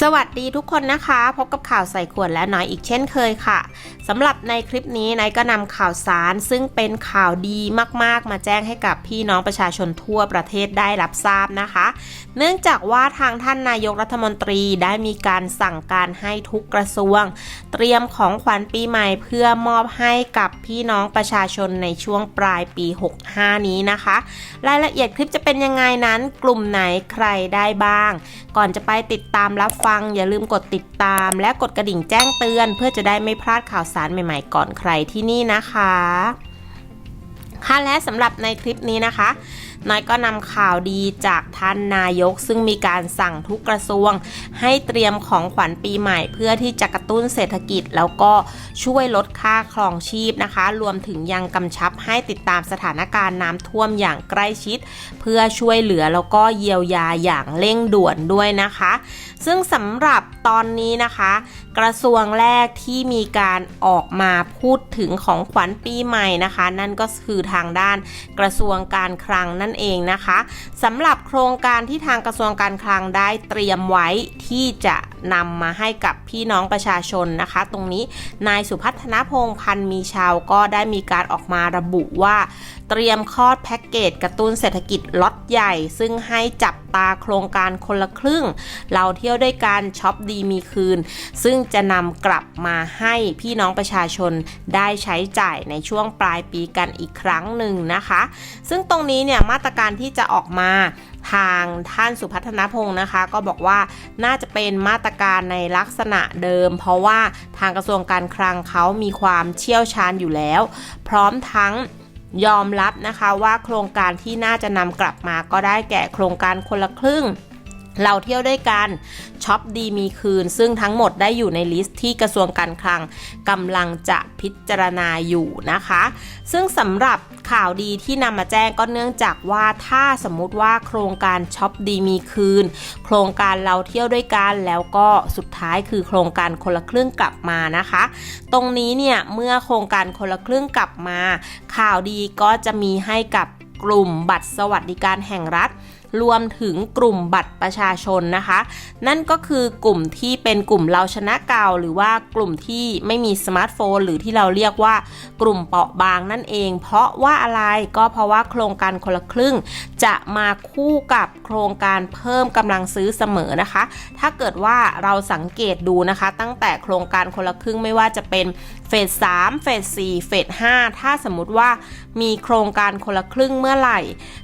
สวัสดีทุกคนนะคะ พบกับข่าวใส่ขวดและน้อยอีกเช่นเคยค่ะสำหรับในคลิปนี้นายก็นำข่าวสารซึ่งเป็นข่าวดีมากๆ มาแจ้งให้กับพี่น้องประชาชนทั่วประเทศได้รับทราบนะคะ เนื่องจากว่าทางท่านนายกรัฐมนตรีได้มีการสั่งการให้ทุกกระทรวง เตรียมของขวัญปีใหม่เพื่อมอบให้กับพี่น้องประชาชนในช่วงปลายปี 65 นี้นะคะ รายละเอียดคลิปจะเป็นยังไงนั้น กลุ่มไหนใครได้บ้าง ก่อนจะไปติดตามรับฟัง อย่าลืมกดติดตาม และกดกระดิ่งแจ้งเตือน เพื่อจะได้ไม่พลาดข่าวสารใหม่ๆ ก่อนใครที่นี่นะคะค่ะและสำหรับในคลิปนี้นะคะ น้อยก็นำข่าวดีจากท่านนายก ซึ่งมีการสั่งทุกกระทรวง ให้เตรียมของขวัญปีใหม่ เพื่อที่จะกระตุ้นเศรษฐกิจ แล้วก็ช่วยลดค่าครองชีพนะคะ รวมถึงยังกำชับให้ติดตามสถานการณ์น้ำท่วมอย่างใกล้ชิด เพื่อช่วยเหลือแล้วก็เยียวยาอย่างเร่งด่วนด้วยนะคะ ซึ่งสำหรับตอนนี้นะคะ กระทรวงแรกที่มีการออกมาพูดถึงของขวัญปีใหม่นะคะ นั่นก็คือทางด้านกระทรวงการคลังนั่นเองนะคะสำหรับโครงการที่ทางกระทรวงการคลังได้เตรียมไว้ที่จะนำมาให้กับพี่น้องประชาชนนะคะ ตรงนี้นายสุพัฒนพงพันธ์มีชาวก็ได้มีการออกมาระบุว่า เตรียมคลอดแพ็กเกจกระตุ้นเศรษฐกิจล็อตใหญ่ ซึ่งให้จับตาโครงการคนละครึ่ง เราเที่ยวด้วยการช็อปดีมีคืน ซึ่งจะนำกลับมาให้พี่น้องประชาชนได้ใช้จ่ายในช่วงปลายปีกันอีกครั้งหนึ่งนะคะ ซึ่งตรงนี้เนี่ยมาตรการที่จะออกมาทางท่านสุพัฒนพงศ์นะคะ ก็บอกว่าน่าจะเป็นมาตรการในลักษณะเดิม เพราะว่าทางกระทรวงการคลังเขามีความเชี่ยวชาญอยู่แล้ว พร้อมทั้งยอมรับนะคะว่าโครงการที่น่าจะนำกลับมาก็ได้แก่โครงการคนละครึ่ง เราเที่ยวด้วยกันช็อปดีมีคืน ซึ่งทั้งหมดได้อยู่ในลิสต์ที่กระทรวงการคลังกำลังจะพิจารณาอยู่นะคะ ซึ่งสำหรับข่าวดีที่นำมาแจ้งก็เนื่องจากว่าถ้าสมมุติว่าโครงการช็อปดีมีคืน โครงการเราเที่ยวด้วยกันแล้วก็สุดท้ายคือโครงการคนละครึ่งกลับมานะคะ ตรงนี้เนี่ยเมื่อโครงการคนละครึ่งกลับมา ข่าวดีก็จะมีให้กับ กลุ่มบัตรสวัสดิการแห่งรัฐ รวมถึงกลุ่มบัตรประชาชนนะคะ นั่นก็คือกลุ่มที่เป็นกลุ่มเราชนะเก่าหรือว่ากลุ่มที่ไม่มีสมาร์ทโฟน หรือที่เราเรียกว่ากลุ่มเปราะบางนั่นเอง เพราะว่าอะไรก็เพราะว่าโครงการคนละครึ่ง จะมาคู่กับโครงการเพิ่มกำลังซื้อเสมอนะคะ ถ้าเกิดว่าเราสังเกตดูนะคะ ตั้งแต่โครงการคนละครึ่งไม่ว่าจะเป็นเฟส3เฟส4เฟส5ถ้าสมมติว่า มีโครงการคนละครึ่งเมื่อไหร่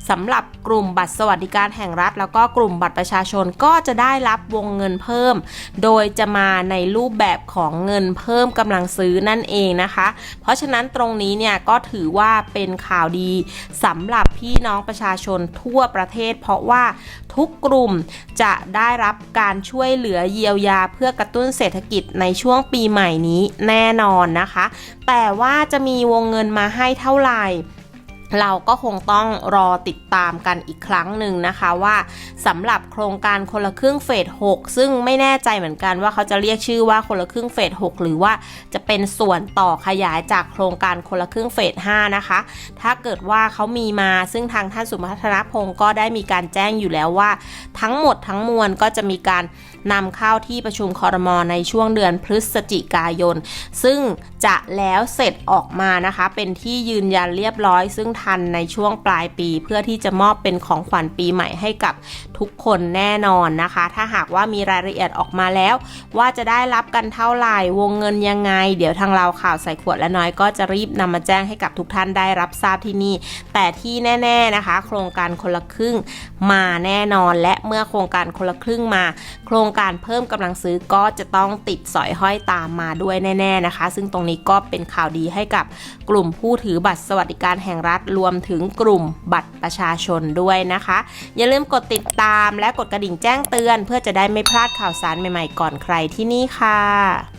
สำหรับกลุ่มบัตรสวัสดิการแห่งรัฐ แล้วก็กลุ่มบัตรประชาชนก็จะได้รับวงเงินเพิ่ม โดยจะมาในรูปแบบของเงินเพิ่มกำลังซื้อนั่นเองนะคะ เพราะฉะนั้นตรงนี้เนี่ยก็ถือว่าเป็นข่าวดีสำหรับพี่น้องประชาชนทั่วประเทศ เพราะว่าทุกกลุ่มจะได้รับการช่วยเหลือเยียวยาเพื่อกระตุ้นเศรษฐกิจในช่วงปีใหม่นี้แน่นอนนะคะ แต่ว่าจะมีวงเงินมาให้เท่าไหร่ เราก็คงต้องรอติดตามกันอีกครั้งหนึ่งนะคะว่าสำหรับโครงการคนละครึ่งเฟส 6 ซึ่งไม่แน่ใจเหมือนกันว่าเขาจะเรียกชื่อว่าคนละครึ่งเฟส 6 หรือว่าจะเป็นส่วนต่อขยายจากโครงการคนละครึ่งเฟส 5 นะคะ ถ้าเกิดว่าเขามีมาซึ่งทางท่านสุพัฒนพงศ์ก็ได้มีการแจ้งอยู่แล้วว่า ทั้งหมดทั้งมวลก็จะมีการนำเข้าที่ประชุมคอรมอในช่วงเดือนพฤศจิกายน ซึ่งจะแล้วเสร็จออกมานะคะ เป็นที่ยืนยันเรียบร้อย ซึ่งทันในช่วงปลายปี เพื่อที่จะมอบเป็นของขวัญปีใหม่ให้กับทุกคนแน่นอนนะคะ ถ้าหากว่ามีรายละเอียดออกมาแล้ว ว่าจะได้รับกันเท่าไหร่วงเงินยังไง เดี๋ยวทางเราข่าวใส่ขวดและน้อยก็จะรีบนำมาแจ้งให้กับทุกท่านได้รับทราบที่นี่ แต่ที่แน่ ๆนะคะ โครงการคนละครึ่งมาแน่นอน และเมื่อโครงการคนละครึ่งมา โครงการเพิ่มกำลังซื้อก็จะต้องติดสอยห้อยตามมาด้วยแน่ ๆนะคะ ซึ่งตรงนี้ก็เป็นข่าวดีให้กับกลุ่มผู้ถือบัตรสวัสดิการแห่งรัฐรวมถึงกลุ่มบัตรประชาชนด้วยนะคะ อย่าลืมกดติดตามและกดกระดิ่งแจ้งเตือน เพื่อจะได้ไม่พลาดข่าวสารใหม่ๆก่อนใครที่นี่ค่ะ